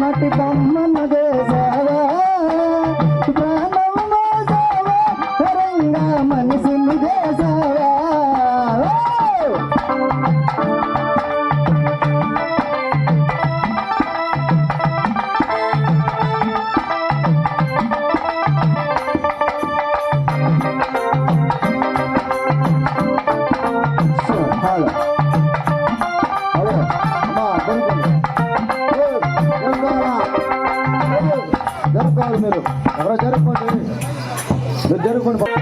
మటి బొమ్మమ్మ చేసావా ప్రాణం మోసావా పరంగా మనిషిని చేసావా Hello. কখন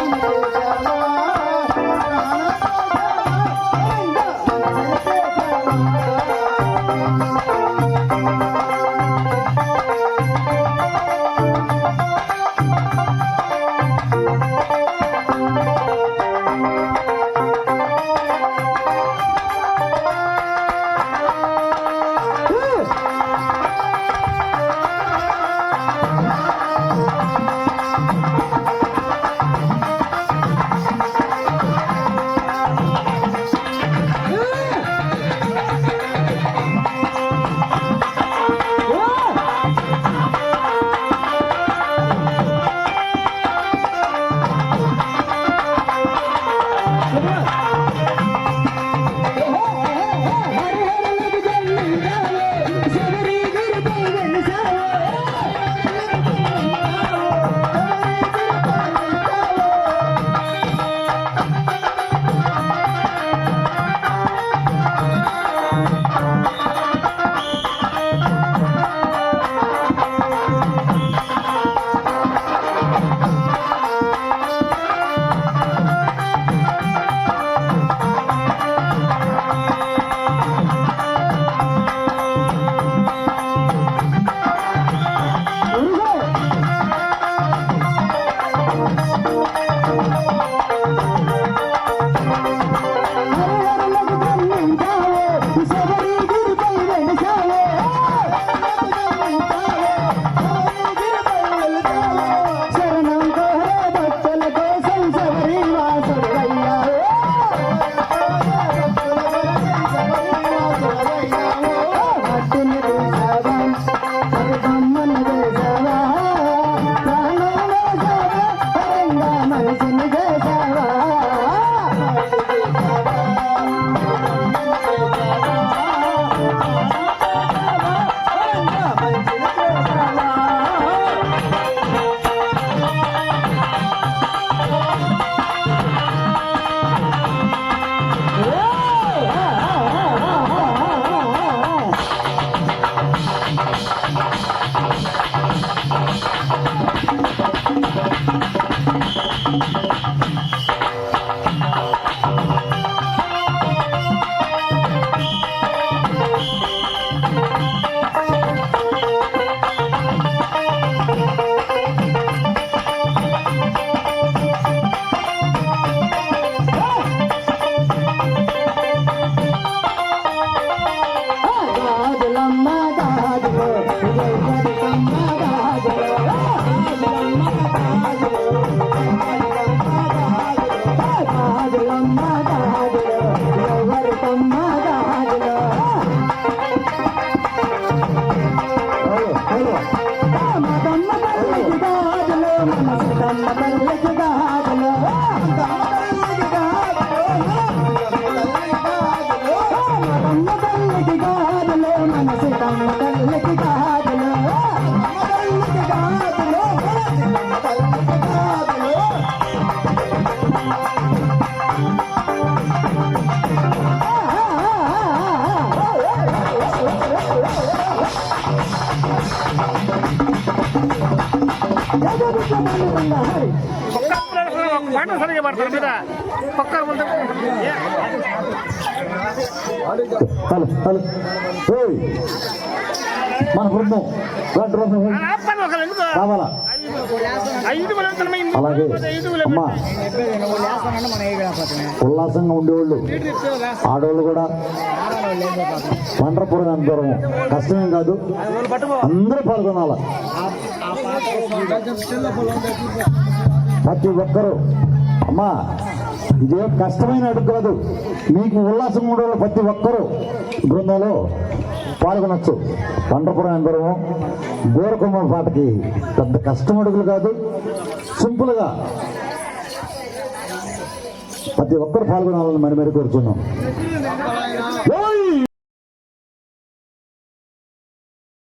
Oh, my God. మీద? పక్కన ముందు. హలో హలో ఓయ్ మన బృందం కావాలా అలాగే. అమ్మా. ఉల్లాసంగా ఉండేవాళ్ళు. ఆడవాళ్ళు కూడా. పండ్రపురం ఎంత దూరం కష్టమేం కాదు. అందరూ పాల్గొనాల. ప్రతి ఒక్కరూ అమ్మా ఇదే కష్టమైన అడుగు కాదు మీకు ఉల్లాసం ఉండే ప్రతి ఒక్కరూ బృందంలో పాల్గొనొచ్చు. పండ్రపురం ఎంత దూరం పాటకి పెద్ద కష్టం అడుగులు కాదు సింపుల్గా ప్రతి ఒక్కరు పాల్గొనాలని మరి మరి కోరుతున్నాం